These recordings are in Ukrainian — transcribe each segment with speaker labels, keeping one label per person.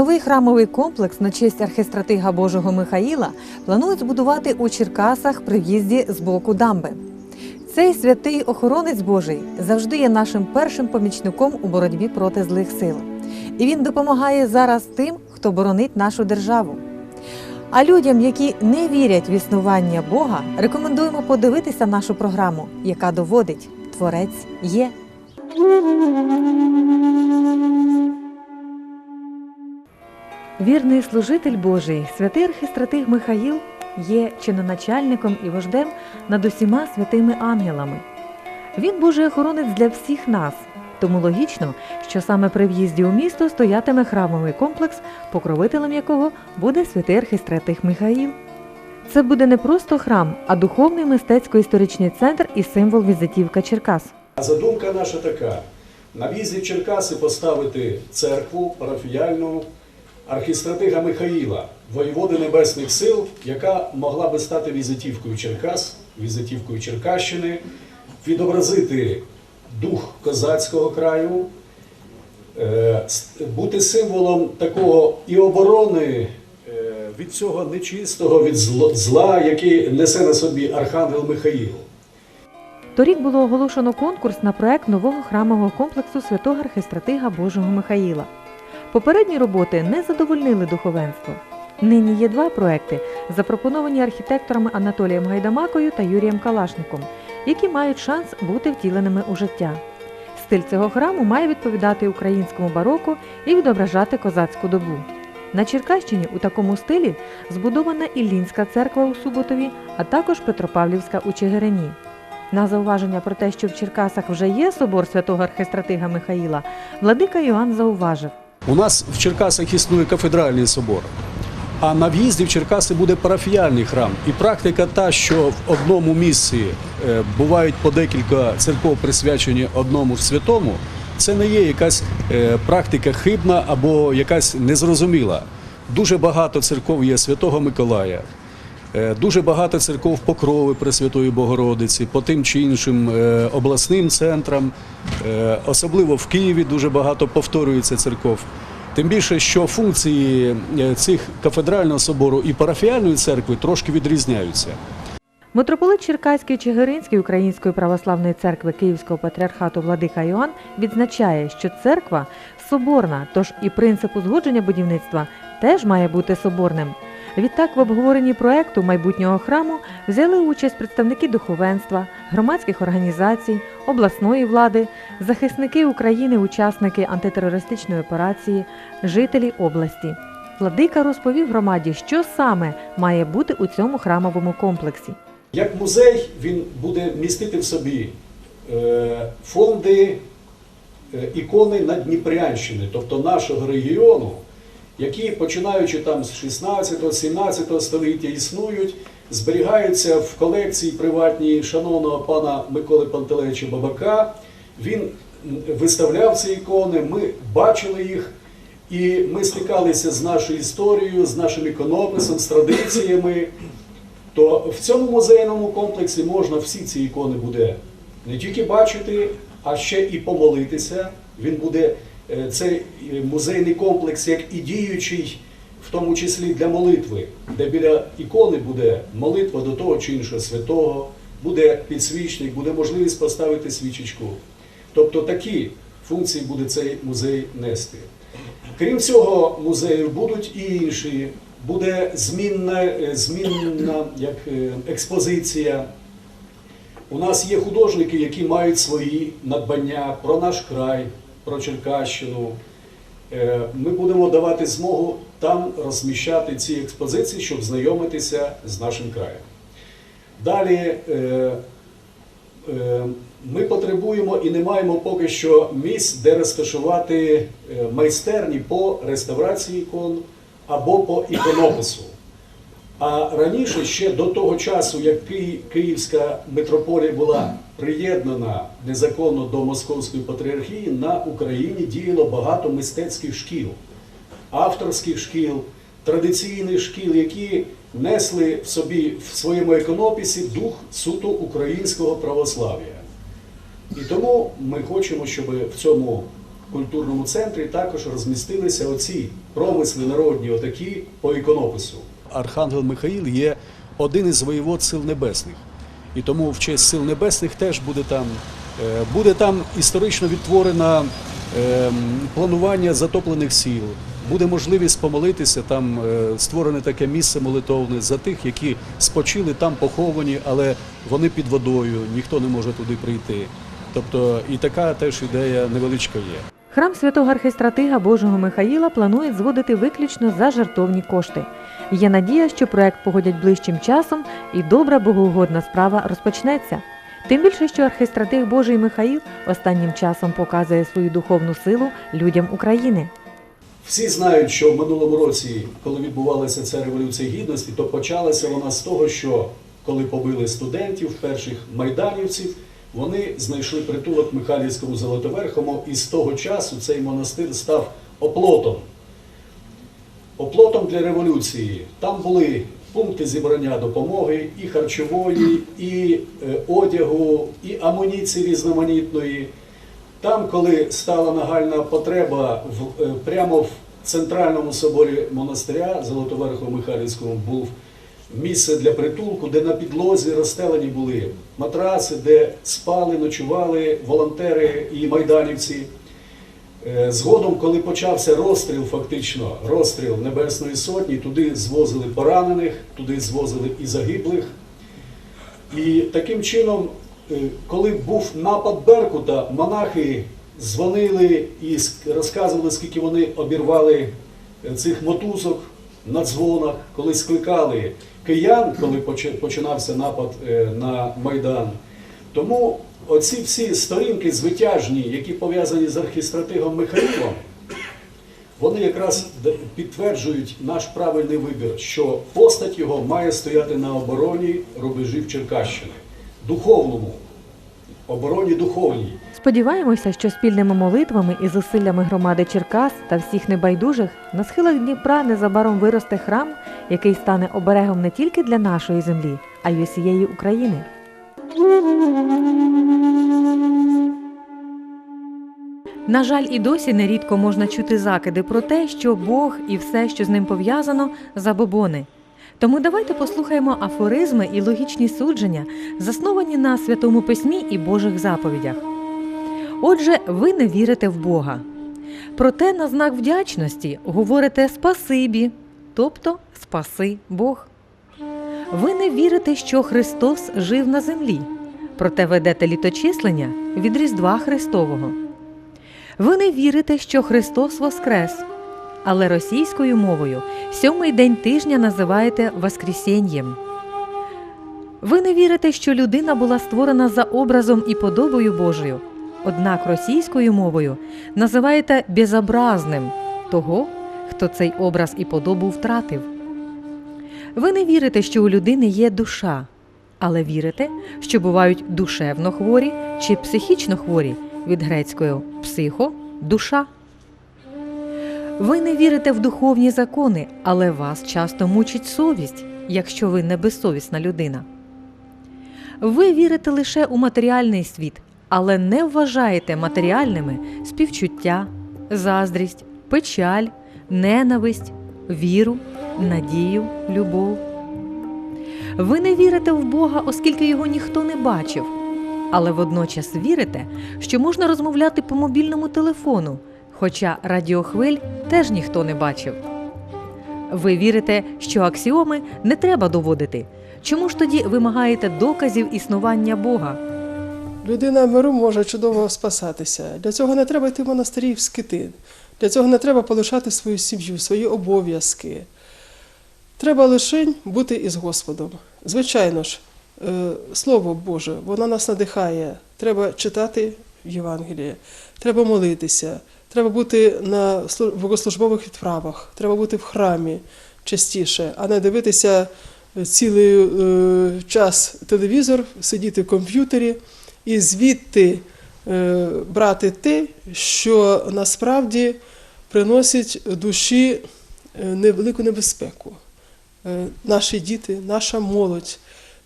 Speaker 1: Новий храмовий комплекс на честь архистратига Божого Михаїла планують збудувати у Черкасах при в'їзді з боку дамби. Цей святий охоронець Божий завжди є нашим першим помічником у боротьбі проти злих сил. І він допомагає зараз тим, хто боронить нашу державу. А людям, які не вірять в існування Бога, рекомендуємо подивитися нашу програму, яка доводить Творець є. Вірний служитель Божий, святий архистратиг Михаїл, є чиноначальником і вождем над усіма святими ангелами. Він Божий охоронець для всіх нас, тому логічно, що саме при в'їзді у місто стоятиме храмовий комплекс, покровителем якого буде святий архистратиг Михаїл. Це буде не просто храм, а духовний мистецько-історичний центр і символ візитівка Черкас.
Speaker 2: Задумка наша така: на в'їзді Черкаси поставити церкву парафіяльну архістратига Михаїла, воєводи Небесних сил, яка могла би стати візитівкою Черкас, візитівкою Черкащини, відобразити дух козацького краю, е, бути символом такого і оборони е, від цього нечистого, від зла, який несе на собі архангел Михаїл.
Speaker 1: Торік було оголошено конкурс на проект нового храмового комплексу святого архистратига Божого Михаїла. Попередні роботи не задовольнили духовенство. Нині є два проекти, запропоновані архітекторами Анатолієм Гайдамакою та Юрієм Калашником, які мають шанс бути втіленими у життя. Стиль цього храму має відповідати українському бароко і відображати козацьку добу. На Черкащині у такому стилі збудована Іллінська церква у Суботові, а також Петропавлівська у Чигирині. На зауваження про те, що в Черкасах вже є собор святого архистратига Михаїла, владика Йоанн зауважив.
Speaker 2: У нас в Черкасах існує кафедральний собор, а на в'їзді в Черкаси буде парафіяльний храм. І практика та, що в одному місці е, бувають по декілька церков присвячені одному святому, це не є якась е, практика хибна або якась незрозуміла. Дуже багато церков є Святого Миколая. Е, Дуже багато церков Покрови Пресвятої Богородиці, по тим чи іншим е, обласним центрам, Е, особливо в Києві дуже багато повторюється церков. Тим більше, що функції цих кафедрального собору і парафіальної церкви трошки відрізняються.
Speaker 1: Митрополит Черкаський Чигиринський Української православної церкви Київського патріархату Владика Йоанн відзначає, що церква соборна, тож і принцип узгодження будівництва теж має бути соборним. Відтак, в обговоренні проекту майбутнього храму взяли участь представники духовенства, громадських організацій, обласної влади, захисники України, учасники антитерористичної операції, жителі області. Владика розповів громаді, що саме має бути у цьому храмовому комплексі.
Speaker 2: Як музей він буде містити в собі е, фонди е, ікони Надніпрянщини, тобто нашого регіону, які починаючи там з 16-17 століття існують, зберігаються в колекції приватній шановного пана Миколи Пантелейча Бабака. Він виставляв ці ікони, ми бачили їх. І ми стикалися з нашою історією, з нашим іконописом, з традиціями. То в цьому музейному комплексі можна всі ці ікони буде не тільки бачити, а ще і помолитися. Він буде е, цей е, музейний комплекс як і діючий, в тому числі для молитви, де біля ікони буде молитва до того чи іншого святого, буде підсвічник, буде можливість поставити свічечку. Тобто такі функції буде цей музей нести. Крім цього музею будуть і інші. Буде змінна, е, змінна як експозиція. У нас є художники, які мають свої надбання про наш край, про Черкащину. Е, Ми будемо давати змогу там розміщати ці експозиції, щоб знайомитися з нашим краєм. Далі е, е, ми потребуємо і не маємо поки що місць, де розташувати майстерні по реставрації ікон або по іконопису. А раніше, ще до того часу, як Київська митрополія була приєднана незаконно до Московської патріархії, на Україні діяло багато мистецьких шкіл, авторських шкіл, традиційних шкіл, які несли в собі в своєму іконописі дух суто українського православ'я. І тому ми хочемо, щоб в цьому культурному центрі також розмістилися оці промисли народні, отакі по іконопису. Архангел Михаїл є один із воєвод сил небесних. І тому в честь сил небесних теж буде там, е, буде там історично відтворено е, планування затоплених сіл. Буде можливість помолитися, там е, створене таке місце молитовне за тих, які спочили там поховані, але вони під водою, ніхто не може туди прийти. Тобто і така теж ідея невеличка є.
Speaker 1: Храм святого архистратига Божого Михаїла планують зводити виключно за жертовні кошти. Є надія, що проект погодять ближчим часом і добра богоугодна справа розпочнеться. Тим більше, що архистратиг Божий Михаїл останнім часом показує свою духовну силу людям України.
Speaker 2: Всі знають, що в минулому році, коли відбувалася ця революція гідності, то почалася вона з того, що коли побили студентів, перших майданівців, вони знайшли притулок Михайлівському Золотоверхому, і з того часу цей монастир став оплотом. Оплотом для революції. Там були пункти зібрання допомоги і харчової, і е, одягу, і амуніції різноманітної. Там, коли стала нагальна потреба, в, е, прямо в центральному соборі монастиря Золотоверхового Михайлівському був місце для притулку, де на підлозі розстелені були матраци, де спали, ночували волонтери і майданівці. Е, Згодом, коли почався розстріл, фактично розстріл Небесної Сотні, туди звозили поранених, туди звозили і загиблих. І таким чином, е, коли був напад Беркута, монахи дзвонили і розказували, скільки вони обірвали е, цих мотузок на дзвонах, коли скликали киян, коли починався напад е, на Майдан. Тому оці всі сторінки звитяжні, які пов'язані з архістратигом Михайлом, вони якраз підтверджують наш правильний вибір, що постать його має стояти на обороні рубежів Черкащини, духовному, обороні духовній.
Speaker 1: Сподіваємося, що спільними молитвами і зусиллями громади Черкас та всіх небайдужих на схилах Дніпра незабаром виросте храм, який стане оберегом не тільки для нашої землі, а й усієї України. На жаль, і досі нерідко можна чути закиди про те, що Бог і все, що з ним пов'язано, забобони. Тому давайте послухаємо афоризми і логічні судження, засновані на святому письмі і Божих заповідях. Отже, ви не вірите в Бога. Проте на знак вдячності говорите спасибі, тобто спаси Бог. Ви не вірите, що Христос жив на землі, проте ведете літочислення від Різдва Христового. Ви не вірите, що Христос воскрес, але російською мовою сьомий день тижня називаєте Воскресінням. Ви не вірите, що людина була створена за образом і подобою Божою, однак російською мовою називаєте безобразним того, хто цей образ і подобу втратив. Ви не вірите, що у людини є душа, але вірите, що бувають душевно хворі чи психічно хворі від грецької психо душа. Ви не вірите в духовні закони, але вас часто мучить совість, якщо ви не безсовісна людина. Ви вірите лише у матеріальний світ, але не вважаєте матеріальними співчуття, заздрість, печаль, ненависть, віру, надію, любов. Ви не вірите в Бога, оскільки його ніхто не бачив, але водночас вірите, що можна розмовляти по мобільному телефону, хоча радіохвиль теж ніхто не бачив. Ви вірите, що аксіоми не треба доводити. Чому ж тоді вимагаєте доказів існування Бога?
Speaker 3: Людина миру може чудово спасатися. Для цього не треба йти в монастирі в скити. Для цього не треба полишати свою сім'ю, свої обов'язки. Треба лише бути із Господом. Звичайно ж, е, Слово Боже, воно нас надихає. Треба читати Євангеліє, треба молитися, треба бути на слу- богослужбових відправах, треба бути в храмі частіше, а не дивитися цілий е, час телевізор, сидіти в комп'ютері і звідти е, брати те, що насправді приносить душі е, невелику небезпеку. Е, Наші діти, наша молодь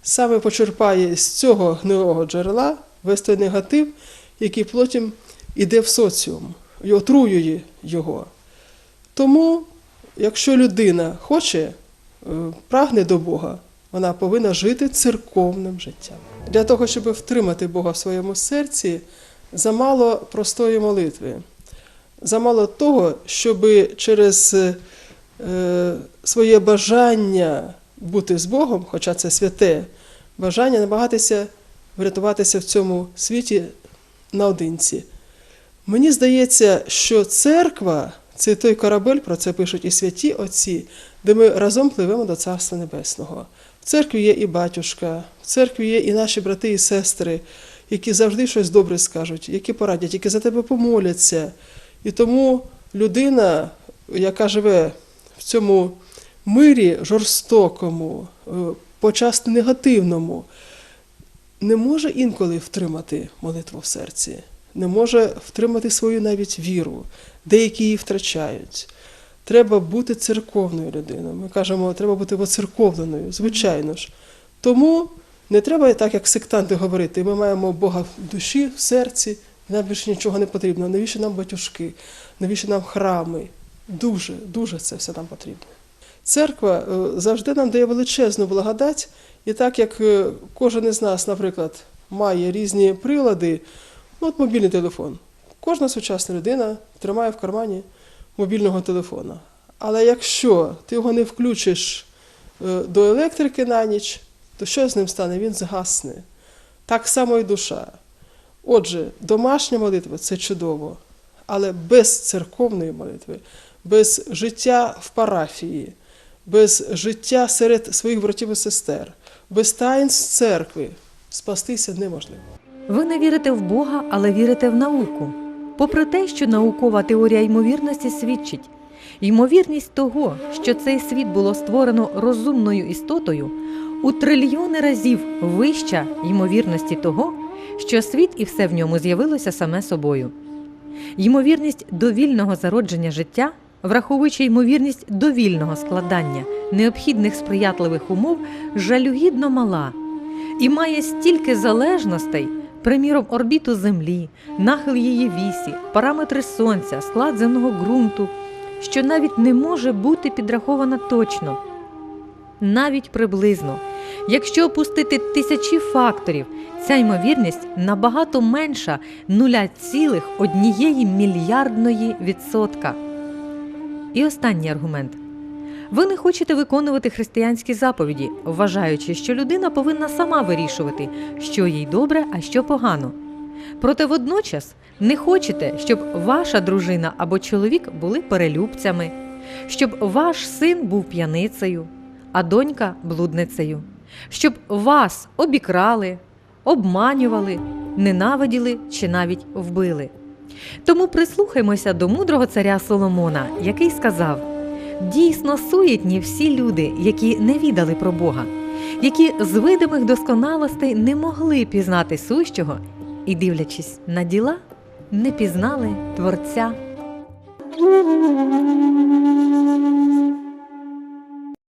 Speaker 3: саме почерпає з цього гнилого джерела весь той негатив, який потім іде в соціум. І отруює його. Тому, якщо людина хоче, е, прагне до Бога, вона повинна жити церковним життям. Для того, щоб втримати Бога в своєму серці, замало простої молитви. Замало того, щоб через е, своє бажання бути з Богом, хоча це святе, бажання намагатися врятуватися в цьому світі наодинці. Мені здається, що церква це той корабель, про це пишуть і святі отці, де ми разом пливемо до Царства Небесного. В церкві є і батюшка, в церкві є і наші брати і сестри, які завжди щось добре скажуть, які порадять, які за тебе помоляться. І тому людина, яка живе в цьому мирі жорстокому, е, почасти негативному, не може інколи втримати молитву в серці, не може втримати свою навіть віру. Деякі її втрачають. Треба бути церковною людиною. Ми кажемо, треба бути воцерковленою, звичайно ж. Тому не треба так, як сектанти говорити. Ми маємо Бога в душі, в серці, і нам більше нічого не потрібно. Навіщо нам батюшки? Навіщо нам храми? Дуже, дуже це все нам потрібно. Церква е, завжди нам дає величезну благодать, і так як е, кожен із нас, наприклад, має різні прилади, ну, от мобільний телефон. Кожна сучасна людина тримає в кармані мобільного телефона. Але якщо ти його не включиш е, до електрики на ніч, то що з ним стане? Він згасне. Так само і душа. Отже, домашня молитва це чудово, але без церковної молитви, без життя в парафії, без життя серед своїх братів і сестер, без таїнств церкви спастися неможливо.
Speaker 1: Ви не вірите в Бога, але вірите в науку. Попри те, що наукова теорія ймовірності свідчить, ймовірність того, що цей світ було створено розумною істотою, у трильйони разів вища ймовірності того, що світ і все в ньому з'явилося саме собою. Ймовірність довільного зародження життя, враховуючи ймовірність довільного складання необхідних сприятливих умов, жалюгідно мала і має стільки залежностей, приміром, орбіту Землі, нахил її вісі, параметри сонця, склад земного ґрунту, що навіть не може бути підрахована точно, навіть приблизно. Якщо опустити тисячі факторів, ця ймовірність набагато менша 0,1 мільярдної відсотка. І останній аргумент. Ви не хочете виконувати християнські заповіді, вважаючи, що людина повинна сама вирішувати, що їй добре, а що погано. Проте водночас не хочете, щоб ваша дружина або чоловік були перелюбцями, щоб ваш син був п'яницею, а донька блудницею, щоб вас обікрали, обманювали, ненавиділи чи навіть вбили. Тому прислухаймося до мудрого царя Соломона, який сказав: дійсно суєтні всі люди, які не відали про Бога, які з видимих досконалостей не могли пізнати сущого і, дивлячись на діла, не пізнали Творця.